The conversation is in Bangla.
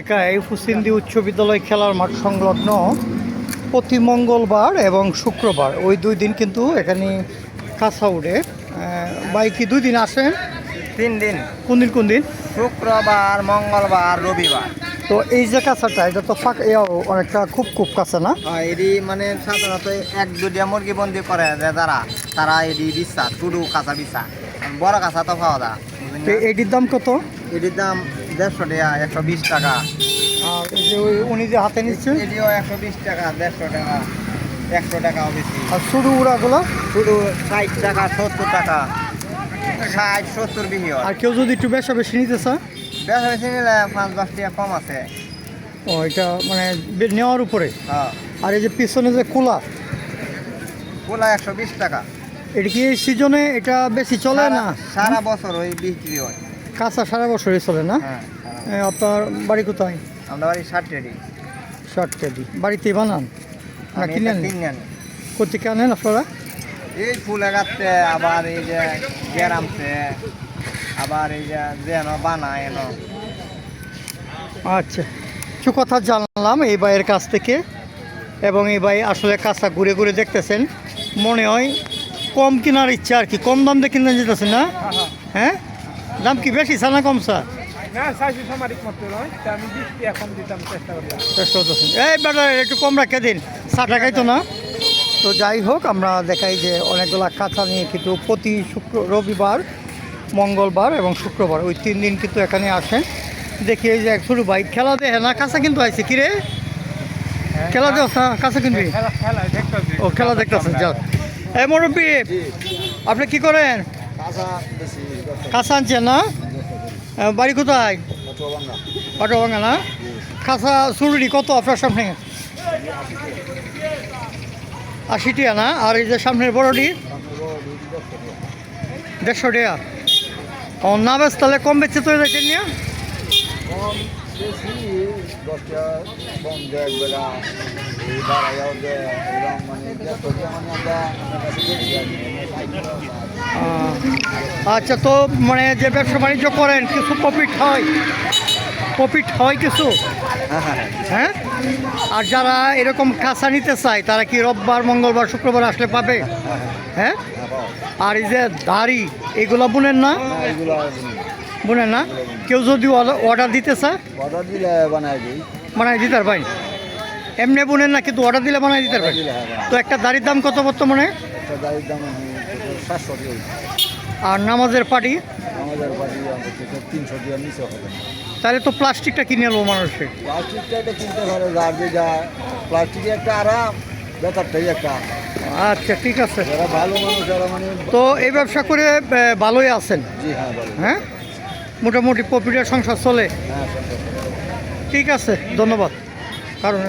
এলাকায় হুসিন্দি উচ্চ বিদ্যালয় খেলার মাঠ সংলগ্ন প্রতি মঙ্গলবার এবং শুক্রবার। ওই দুই দিন কিন্তু এখানে কাঁচা উড়ে বাইক কি দুই দিন আসেন? তিন দিন। কোন দিন কোন দিন? শুক্রবার মঙ্গলবার রবিবার। তো এই যে কাঁচাটা এটা তো ফাঁক এও অনেকটা খুব খুব কাছে না? এটি মানে সাধারণত এক দুটিয়া মুরগি বন্দি করে যে যারা তারা এটি বিশ্বাস টুডু কাঁচা বিচা বড় কাঁচা তো পাওয়া যায় তো এটির দাম কত? এটির দাম দেড়শো টাকা একশো বিশ টাকা। আর এই যে ওই উনি যে হাতে এটিও একশো বিশ টাকা দেড়শো টাকা একশো টাকাও বেশি। আর উড়াগুলো? শুধু ষাট টাকা সত্তর টাকা ষাট সত্তর আর কেউ যদি একটু বেশা বেশি নিতে চায়? বেশি বেশি নিলে পাঁচ দশ টাকা কম আছে। ও এটা মানে নেওয়ার উপরে? হ্যাঁ। আর এই যে পিছনে যে কুলা কোলা একশো বিশ টাকা। এটা কি এই সিজনে এটা বেশি চলে না? সারা- সারা বছর ওই বিক্রি হয়। কাঁচা সারা বছরই চলে না? হ্যাঁ আপনার বাড়ি কোথায়? আমরা বাড়ি ষাট রেডি। শর্ট কেজি বাড়িতেই বানান? না কিনে আনেন কোথেকে আনেন আপনারা? এই ফুল গাছতে আবার এই যে গ্যারামছে আবার এই যে যেন বানায় এন। আচ্ছা। কিছু কথা জানলাম এই ভাইয়ের কাছ থেকে এবং এই ভাই আসলে কাঁচা ঘুরে ঘুরে দেখতেছেন। মনে হয় কম কেনার ইচ্ছা আর কি। কম দাম দিয়ে কিনতে যেতেছেন না? হ্যাঁ? দাম কি বেশি চা? না কম করতেছেন। এই বেটা একটু কম রাখে দিন চা টাকাই তো না। তো যাই হোক আমরা দেখাই যে অনেকগুলা কাঁচা নিয়ে কিন্তু প্রতি শুক্র রবিবার মঙ্গলবার এবং শুক্রবার ওই তিন দিন কিন্তু এখানে আসেন। দেখি এই যে এক শুরু ভাই খেলা দেখে না কাঁচা কিন্তু আইছে কিরে খেলা দেখ কাঁচা কিনবি? খেলা খেলা দেখতে ও খেলা দেখতেছেন যাও। এই মুরব্বী আপনি কি করেন? কাঁচা আনছেন না বাড়ি কোথায়? পাটোভাঙ্গা না? কাঁচা চুরুরি কত আপনার সামনে? আশি টিয়া না? আর এই যে সামনের বড়টি? দেড়শো টিয়া ও, না বেশ তাহলে কম বেচে তো দেখেন নিয়ে? বেশি দশটা কম দেয় বেলা এই বাড়াইয়াও দেয় এরকম মানে আমরা মানে আচ্ছা তো মানে যে ব্যবসা বাণিজ্য করেন কিছু প্রফিট হয়? প্রফিট হয় কিছু? হ্যাঁ? আর যারা এরকম কাঁচা নিতে চায় তারা কি রোববার মঙ্গলবার শুক্রবার আসলে পাবে? হ্যাঁ আর এই যে দাড়ি এগুলো বুনেন না? না এগুলো বুনেন না? কেউ যদি অর্ডার দিতে চায়? অর্ডার দিলে বানাই দিই। বানাই দিতে পারবেন? এমনি বুনেন না কিন্তু অর্ডার দিলে বানাই দিতে পারবেন? হ্যাঁ তো একটা দাড়ির দাম কত বর্তমানে? আর নামাজের পাটি? তাহলে তো প্লাস্টিকটা কিনে নেব মানুষের প্লাস্টিকটা কিনতে পারে যায় একটা আরাম একটা আচ্ছা ঠিক আছে। ভালো মানুষ যারা মানে তো এই ব্যবসা করে ভালোই আছেন? জি হ্যাঁ হ্যাঁ? মোটামুটি প্রফিটের সংসার চলে। হ্যাঁ ঠিক আছে ধন্যবাদ। কারণ